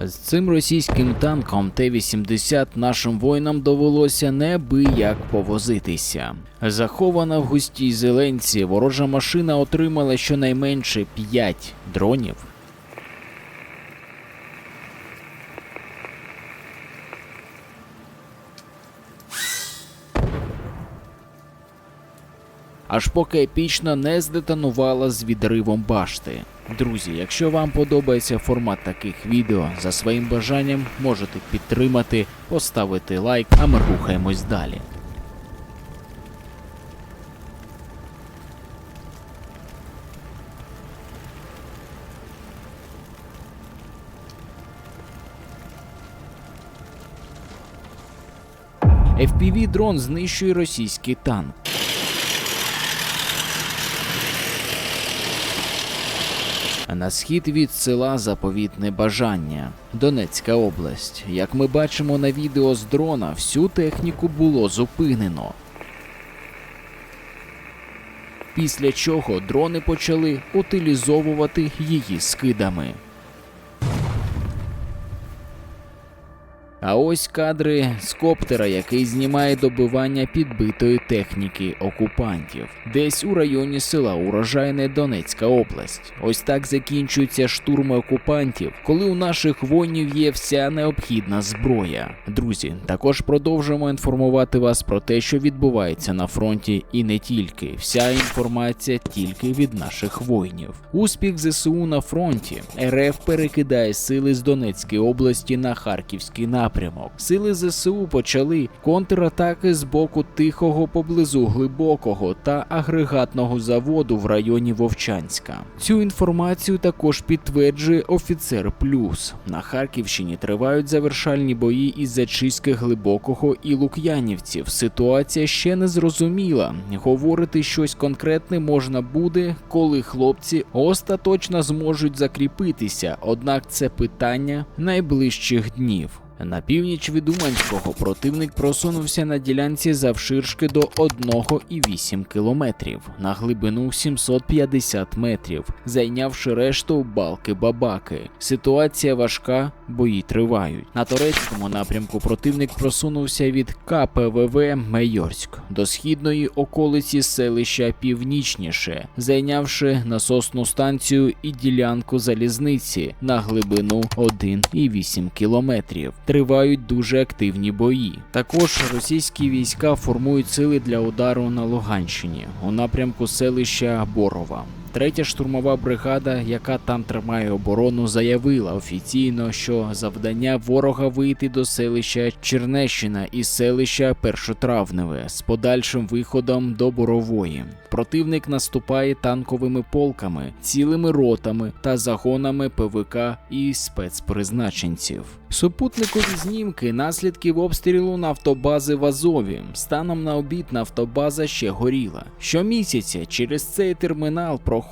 З цим російським танком Т-80 нашим воїнам довелося неабияк повозитися. Захована в густій зеленці, ворожа машина отримала щонайменше 5 дронів. аж поки епічно не здетонувала з відривом башти. Друзі, якщо вам подобається формат таких відео, за своїм бажанням можете підтримати, поставити лайк, а ми рухаємось далі. FPV дрон знищує російський танк. На схід від села заповітне бажання, Донецька область. Як ми бачимо на відео з дрона, всю техніку було зупинено. Після чого дрони почали утилізовувати її скидами. А ось кадри з коптера, який знімає добивання підбитої техніки окупантів, десь у районі села Урожайне Донецька область. Ось так закінчуються штурми окупантів, коли у наших воїнів є вся необхідна зброя. Друзі, також продовжуємо інформувати вас про те, що відбувається на фронті, і не тільки. Вся інформація тільки від наших воїнів. Успіх ЗСУ на фронті. РФ перекидає сили з Донецької області на Харківський напрямок. Сили ЗСУ почали контратаки з боку тихого поблизу глибокого та агрегатного заводу в районі Вовчанська. Цю інформацію також підтверджує офіцер Плюс. На Харківщині тривають завершальні бої із зачистки глибокого і лук'янівців. Ситуація ще не зрозуміла. Говорити щось конкретне можна буде, коли хлопці остаточно зможуть закріпитися. Однак це питання найближчих днів. На північ від Уманського противник просунувся на ділянці завширшки до 1,8 кілометрів на глибину 750 метрів, зайнявши решту балки-бабаки. Ситуація важка, бої тривають. На турецькому напрямку противник просунувся від КПВВ Мейорськ до східної околиці селища північніше, зайнявши насосну станцію і ділянку залізниці на глибину 1,8 кілометрів тривають дуже активні бої. Також російські війська формують сили для удару на Луганщині у напрямку селища Борова. Третя штурмова бригада, яка там тримає оборону, заявила офіційно, що завдання ворога вийти до селища Чернещина і селища Першотравневе з подальшим виходом до Борової. Противник наступає танковими полками, цілими ротами та загонами ПВК і спецпризначенців. Супутникові знімки наслідків обстрілу нафтобази в Азові. Станом на обід нафтобаза ще горіла. Щомісяця через цей термінал проходить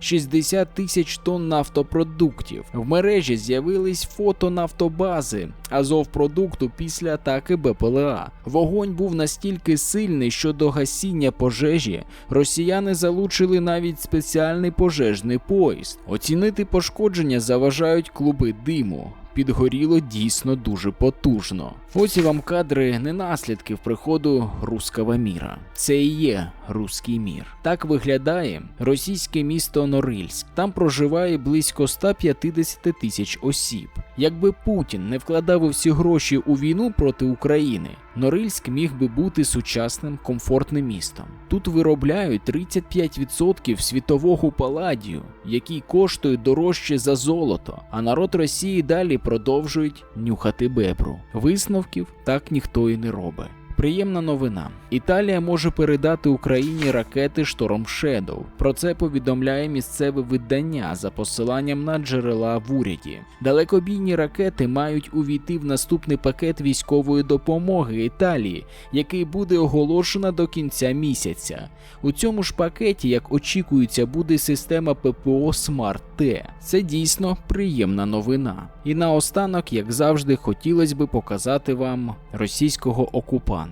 60 тисяч тонн нафтопродуктів. В мережі з'явились фото нафтобази Азовпродукту після атаки БПЛА. Вогонь був настільки сильний, що до гасіння пожежі росіяни залучили навіть спеціальний пожежний поїзд. Оцінити пошкодження заважають клуби диму. Підгоріло дійсно дуже потужно. Ось вам кадри не наслідків приходу руского міра. Це і є руський мір. Так виглядає російське місто Норильськ. Там проживає близько 150 тисяч осіб. Якби Путін не вкладав усі гроші у війну проти України, Норильськ міг би бути сучасним комфортним містом. Тут виробляють 35% світового паладію, який коштує дорожче за золото. А народ Росії далі продовжують нюхати бебру. Висновків так ніхто і не робить. Приємна новина. Італія може передати Україні ракети Шторм Shadow. Про це повідомляє місцеве видання за посиланням на джерела в уряді. Далекобійні ракети мають увійти в наступний пакет військової допомоги Італії, який буде оголошено до кінця місяця. У цьому ж пакеті, як очікується, буде система ППО Смарт Т. Це дійсно приємна новина. І наостанок, як завжди, хотілося би показати вам російського окупанта.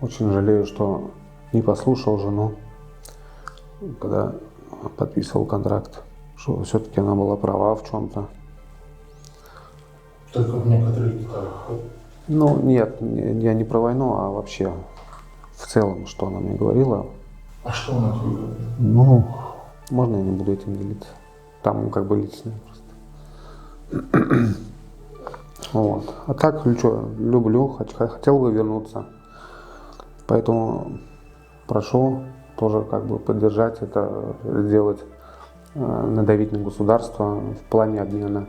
Очень жалею, что не послушал жену, когда подписывал контракт, что все-таки она была права в чем-то. Только в некоторых деталях. Ну, нет, не- я не про войну, а вообще в целом, что она мне говорила. А что она тебе говорит? Ну, можно я не буду этим делиться? Там как бы личное просто. Вот. А так, ну что, люблю, хот- хотел бы вернуться. Поэтому прошу тоже как бы поддержать это, сделать, э, надавить на государство в плане обмена.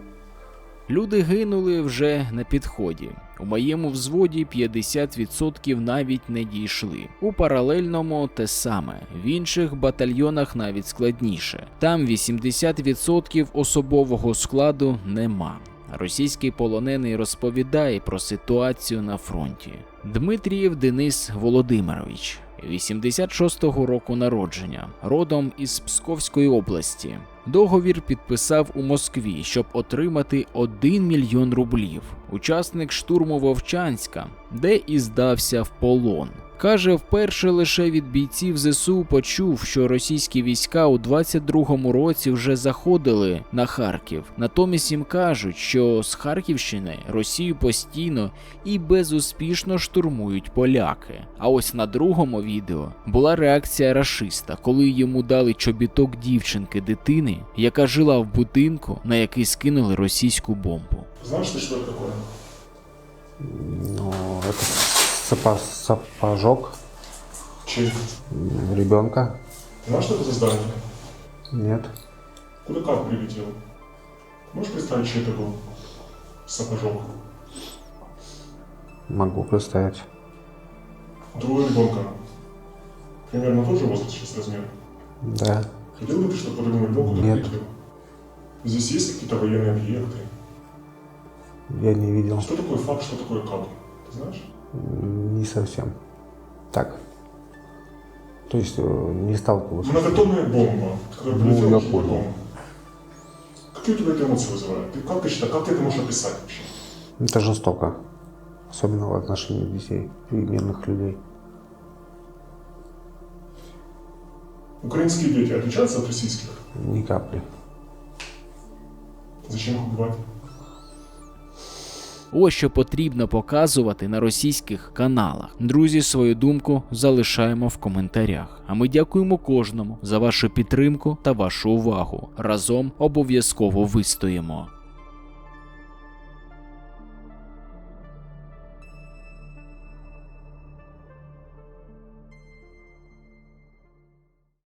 Люди гинули вже на підході. У моєму взводі 50% навіть не дійшли. У паралельному те саме. В інших батальйонах навіть складніше. Там 80% особового складу нема. Російський полонений розповідає про ситуацію на фронті. Дмитрієв Денис Володимирович, 86-го року народження, родом із Псковської області. Договір підписав у Москві, щоб отримати 1 мільйон рублів. Учасник штурму Вовчанська, де і здався в полон. Каже, вперше лише від бійців ЗСУ почув, що російські війська у 22-му році вже заходили на Харків. Натомість їм кажуть, що з Харківщини Росію постійно і безуспішно штурмують поляки. А ось на другому відео була реакція рашиста, коли йому дали чобіток дівчинки дитини, яка жила в будинку, на який скинули російську бомбу. Знаешь ты, что это такое? Ну, это сапо- сапожок Чей? м, ребенка. Ты знаешь, что это за здание? Нет. Куда как прилетел? Можешь представить, чей это был сапожок? Могу представить. Другого ребенка. Примерно тот же возраст, сейчас размер. Да. Ты, чтобы подобный ребенок куда Нет. прилетел? Здесь есть какие-то военные объекты? Я не видел. Что такое факт, что такое как? Ты знаешь? Не совсем. Так. То есть э, не сталкивался. Многотонная бомба, которая Ну, прилетела я понял. дом. Какие у тебя это эмоции вызывают? Ты как ты считаешь, как ты это можешь описать вообще? Это жестоко. Особенно в отношении детей и мирных людей. Украинские дети отличаются от российских? Ни капли. Зачем их убивать? Ось що потрібно показувати на російських каналах. Друзі, свою думку залишаємо в коментарях. А ми дякуємо кожному за вашу підтримку та вашу увагу. Разом обов'язково вистоїмо.